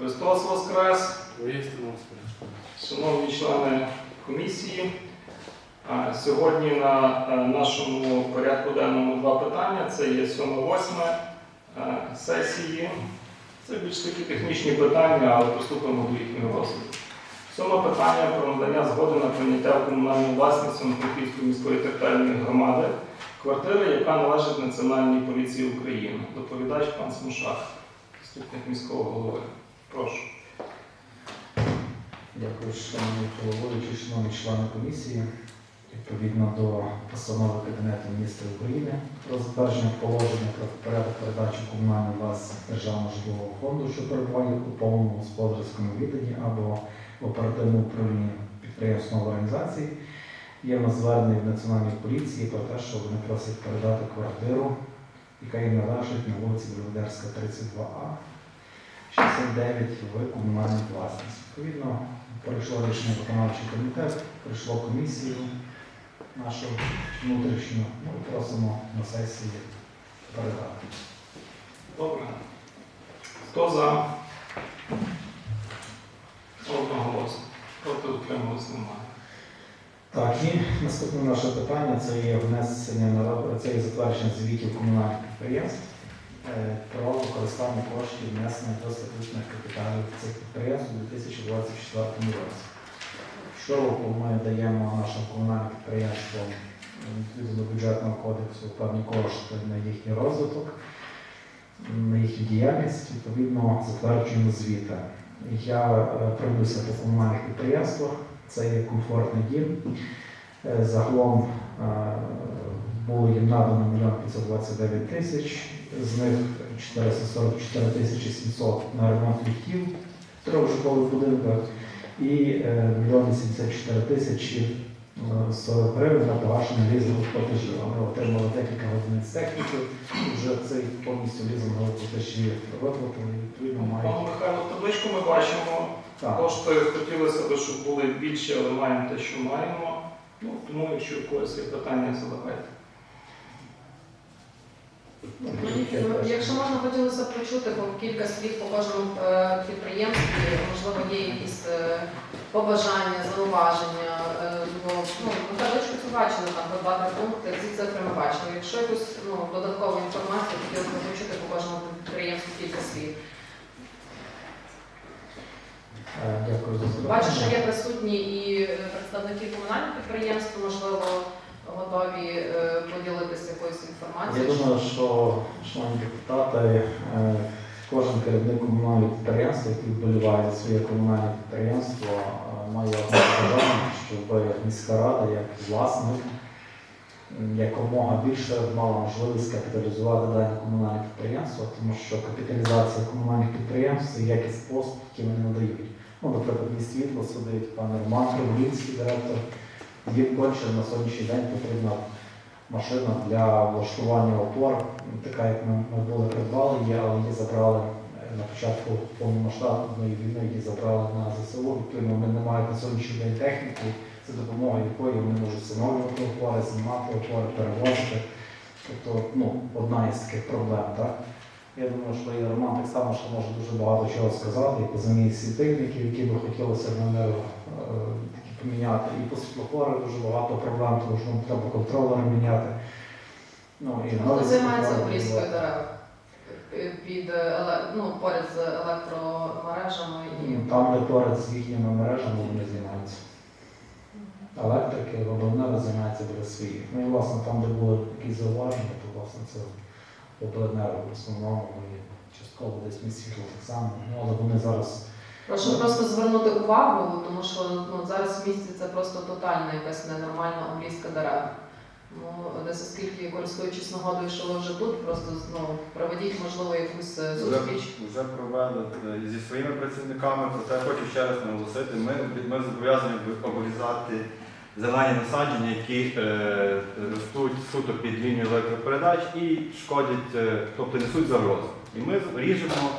Христос Воскрес! Шановні члени комісії, сьогодні на е, нашому порядку денному два питання. Це є 7-8 е, сесії. Це більш такі технічні питання, але приступимо до їхнього розгляду. Сьоме питання про надання згоди на прийняття в комунальну власність Франківської міської територіальної громади квартири, яка належить Національній поліції України. Доповідач пан Смушак, заступник міського голови. Прошу. Дякую, шановні головуючі, шановні члени комісії. Відповідно до постанови Кабінету міністрів України про затвердження положення про порядок передачі комунальної власності державного житлового фонду, що перебуває у повному господарському відданні або в оперативному управлінні підприємств організації. Є в нас звернення від Національної поліції про те, що вони просять передати квартиру, яка їм належить на вулиці Белvedерська, 32А, 69 в комунальну власність. Відповідно, пройшло рішення виконавчий комітет, пройшло комісію нашу внутрішню. Ну, і просимо на сесії передати. Добре. Хто за? Одноголосно. Проти утримувалось немає. Так, і наступне наше питання це є внесення на це є затвердження звітів комунальних підприємств про використання коштів внесення до статутних капіталів цих підприємств у 2024 році. Щороку ми даємо нашим комунальним підприємствам е, до бюджетного кодексу певні кошти на їхній розвиток, на їхню діяльність, відповідно затверджуємо звіти. Я е, пройдуся по комунальних підприємствах. Це є комфортний дім. Е, Загалом е, було їм надано 1 529 тисяч, з них 444 тисячі 700 на ремонт ліфтів в трьохжитлових будинках і е, 1 74 тисячі е, 40 гривень на погашення лізингових платежів. Ми отримали декілька одиниць техніки, вже цей повністю лізингові платежі виплатили, і відповідно Пане мають. Михайло, табличку ми бачимо. Так. Кошти хотілося б, щоб були більше, але маємо те, що маємо. Ну, тому, якщо у когось є питання, задавайте. Якщо можна, хотілося б почути по кілька слів по кожному е, підприємстві, можливо, є якісь е, побажання, зауваження, е, бо ну, на табличку це бачили, там два-три пункти, ці цифри ми бачили. Якщо якусь ну, додаткову інформацію, хотілося б почути по кожному підприємству кілька слів. Дякую за. Бачу, що є присутні і представники комунальних підприємств, можливо, готові е, поділитися якоюсь Я думаю, що, шановні депутати, е, кожен керівник комунального підприємства, який вболіває за своє комунальне підприємство, е, має бажання, щоб міська рада, як власник, якомога більше мала можливість капіталізувати дані комунальні підприємства, тому що капіталізація комунальних підприємств це якість послуг, які вони надають. Ну, наприклад, мій світло судить пан Роман Криволінський, директор. Їм конче на сьогоднішній день потрібна машина для влаштування опор, така як ми, ми були придбали її, але її забрали е, на початку повномасштабної війни, її забрали на ЗСУ. Відповідно, вони не мають на сьогоднішній день техніки, за допомогою якої вони можуть встановлювати опори, знімати опори, перевозити. Тобто, ну, одна із таких проблем, так? Я думаю, що і Роман так само ще може дуже багато чого сказати, і по заміні світильників, які би хотілося на них е, поміняти. І по світлофорах дуже багато проблем, тому що треба контролери міняти. Ну, і Хто займається обрізкою дерев під е, ну, поряд з електромережами і Ну, Там, де поряд з їхніми мережами вони займаються. Електрики, обладнали займаються біля своїх. Ну і власне там, де були якісь зауваження, то власне це обладнали в основному і частково десь мій світло так само. Ну, але вони зараз прошу просто звернути увагу, тому що ну, зараз в місті це просто тотальна якась ненормальна обрізка дерев. Ну, десь оскільки користуючись нагодою, що ви вже тут, просто ну, проведіть, можливо, якусь е, Вже, зустріч. вже провели е, зі своїми працівниками, проте хочу ще раз наголосити, ми, ми зобов'язані обрізати зелені насадження, які е, ростуть суто під лінією електропередач і шкодять, е, тобто несуть загрозу. І ми ріжемо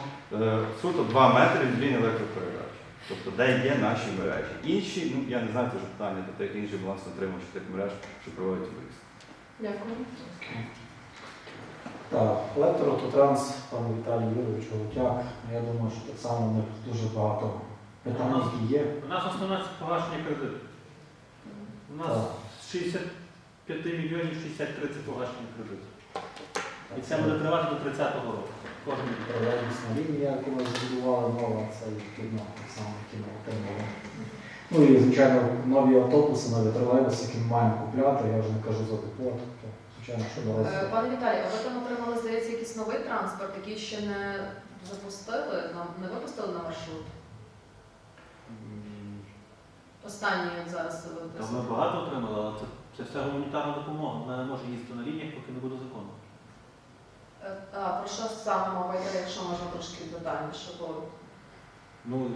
суто 2 метри від лінії електропередач. Тобто, де є наші мережі. Інші, ну я не знаю, це вже питання до тих інших балансоутримувачів тих мереж, що проводять обрізку. Дякую. Так, електроавтотранс, пан Віталій Юрійович Голотяк. Я думаю, що так само в них дуже багато питань, які є. У нас основне це погашення кредиту. У нас Так. з 65 мільйонів 63 це погашення кредиту. І це буде тривати до 30-го року. Кожен рік. Тролейбусна лінія, яку ми збудували, нова, це відповідно так само, отримали. Ну і, звичайно, нові автобуси, нові тролейбуси, які ми маємо купляти, я вже не кажу за тепло, тобто, звичайно, що Е. Пане Віталій, а ви там отримали, здається, якийсь новий транспорт, який ще не запустили, не випустили на маршрут? Останній от зараз ви Та ми багато отримали, але це, це все гуманітарна допомога. Вона не може їздити на лініях, поки не буде закону. Е, А про що саме мова йде, якщо можна трошки детальніше, бо Ну,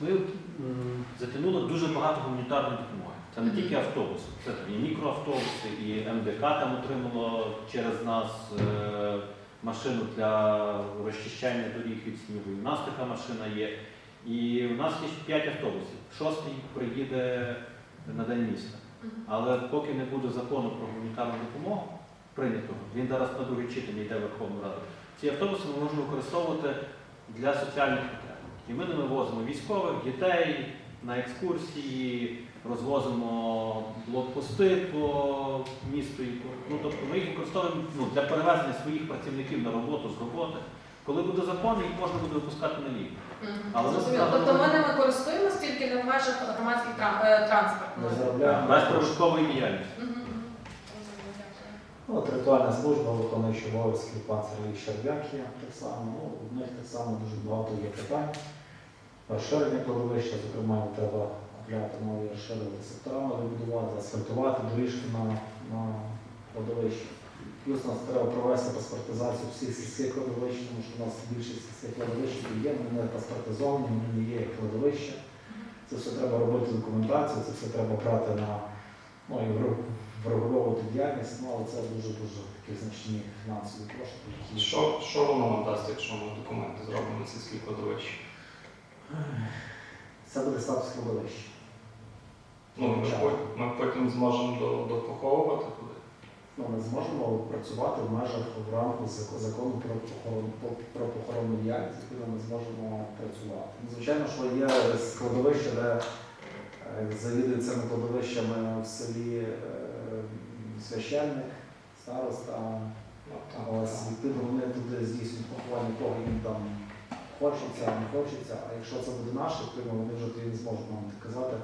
ми м, затягнули дуже багато гуманітарної допомоги. Це не тільки автобуси, це там і мікроавтобуси, і МДК там отримало через нас е, машину для розчищання доріг від снігу. І в нас така машина є. І у нас є 5 автобусів. Шостий приїде на день міста. Але поки не буде закону про гуманітарну допомогу прийнятого, він зараз на друге читання йде в Верховну Раду. Ці автобуси ми можемо використовувати для соціальних потреб. І ми ними возимо військових, дітей на екскурсії, розвозимо блокпости по місту. Ну, тобто ми їх використовуємо ну, для перевезення своїх працівників на роботу з роботи. Коли буде закон, їх можна буде випускати на Зрозуміло. Тобто ми ними користуємося тільки не в межах громадських е, заробляємо. Без прибуткової діяльності. Ну, територіальна служба, виконуючи обов'язки пан Сергій Щербяк так само. Ну, в них так само дуже багато є питань. Розширення кладовища, зокрема, треба купляти нові розширювати сектора, вибудувати, асфальтувати доріжки на, на кладовищі. Плюс нас треба провести паспортизацію всіх сільських кладовищ, тому що у нас більшість сільських кладовищ є, вони не паспортизовані, вони не є як кладовища. Це все треба робити документацію, це все треба брати на ну, і діяльність, ну, але це дуже-дуже такі значні фінансові кошти, які Що, що воно нам дасть, якщо ми документи зробимо на сільській кладовищі? це буде статус кладовища. Ну, ми, ми потім зможемо допоховувати туди. Ну, ми зможемо працювати в межах в рамках закону про похорон про, похоронну діяльність, якою ми зможемо працювати. Ну, Звичайно, що є складовище, де е, завідує цими кладовищами в селі е, священник, староста. Ну, так, Але вони туди здійснюють поховання того, їм там хочеться, не хочеться. А якщо це буде наше, то вони вже тоді не зможуть нам казати,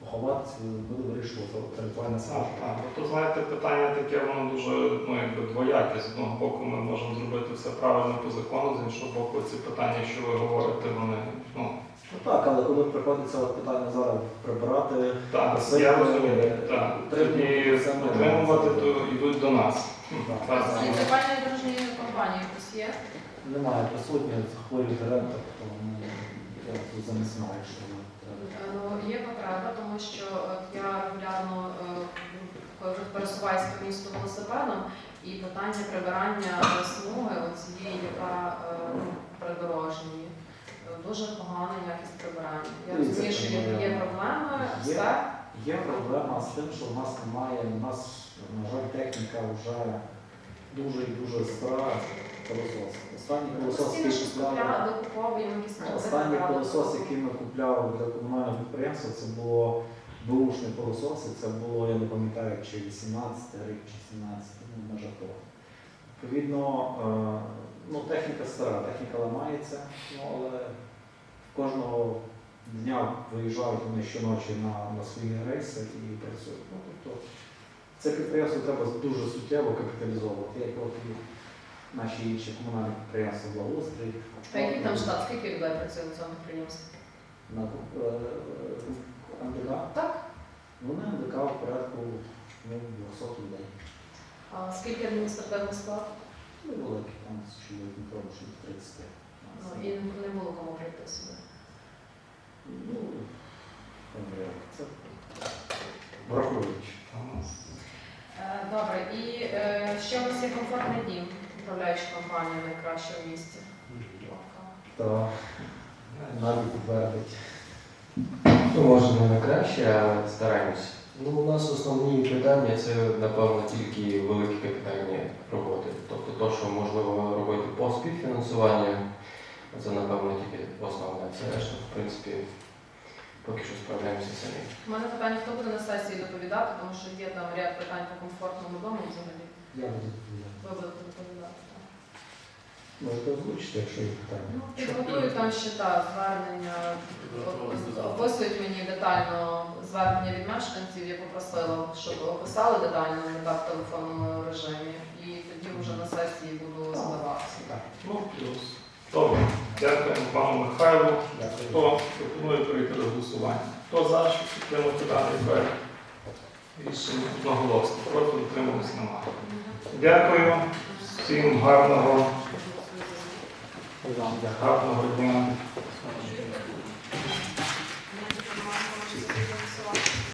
поховати, буде вирішувати територіальна Так, так. То знаєте, питання таке, воно дуже ну, якби двояке. З одного боку, ми можемо зробити все правильно по закону, з іншого боку, ці питання, що ви говорите, вони ну Ну так, але коли приходиться от питання зараз прибирати, так, Це, я е, розумію. Так, тоді утримувати це ми отримувати, то йдуть до нас. Так. Так. Муніципальної дорожньої компанії якось є? немає присутні хворий директор, то ну, я тут замість знаю, що треба. Е, Ну, є потреба, тому що от я регулярно е, пересуваюся по місту велосипедом, і питання прибирання е, смуги, оцієї, яка е, ну, придорожньої, е, дуже погана якість прибирання. Я Дивіться, розумію, що є, є проблеми, Є. проблема з тим, що в нас немає, у нас, на жаль, техніка вже дуже і дуже стара пилосос. Останній пилосос, який купляли, останній пилосос, який ми купляли для комунального підприємства, це було бушний пилосос, це було, я не пам'ятаю, чи 18 рік, чи 17, ну, межа того. Відповідно, е, ну, техніка стара, техніка ламається, ну, але кожного дня виїжджають вони щоночі на, на свої рейси і працюють. Ну, тобто, це підприємство треба дуже суттєво капіталізовувати, як от і наші інші комунальні підприємства благоустрій. А який там штат, скільки людей працює на цьому підприємстві? На е, е, Так. Ну, на МДК в порядку ну, 200 людей. А скільки адміністративних склад? Ну, великі, там чоловік не пробує, що 30. Ну, і не було кому прийти сюди. Ну, добре, це враховуючи. Е, Добре, і е, ще у нас є комфортний дім, управляюча компанія найкраща в місті. То навіть підтвердить. Ну, може, не на краще, а стараємось. Ну, у нас основні питання це, напевно, тільки великі капітальні роботи. Тобто то, що можливо робити по співфінансуванню, це, напевно, тільки основне. Це решта, в принципі, поки що справляємося самі. У мене питання, хто буде на сесії доповідати, тому що є там ряд питань по комфортному дому взагалі. Я буду відповідати. Ви будете доповідати. так. Можете озвучити, якщо є питання. Ну, підготують там ще та звернення, описують мені детально звернення від мешканців. Я попросила, щоб описали детально так, в телефонному режимі, і тоді вже на сесії буду задаватися. Ну, плюс. Добре. Дякуємо пану Михайлу. Хто пропонує перейти до голосування? Хто за, щоб підтримати даний проект? Рішення одноголосно. Проти утримались немає. Дякую. Всім гарного, гарного дня.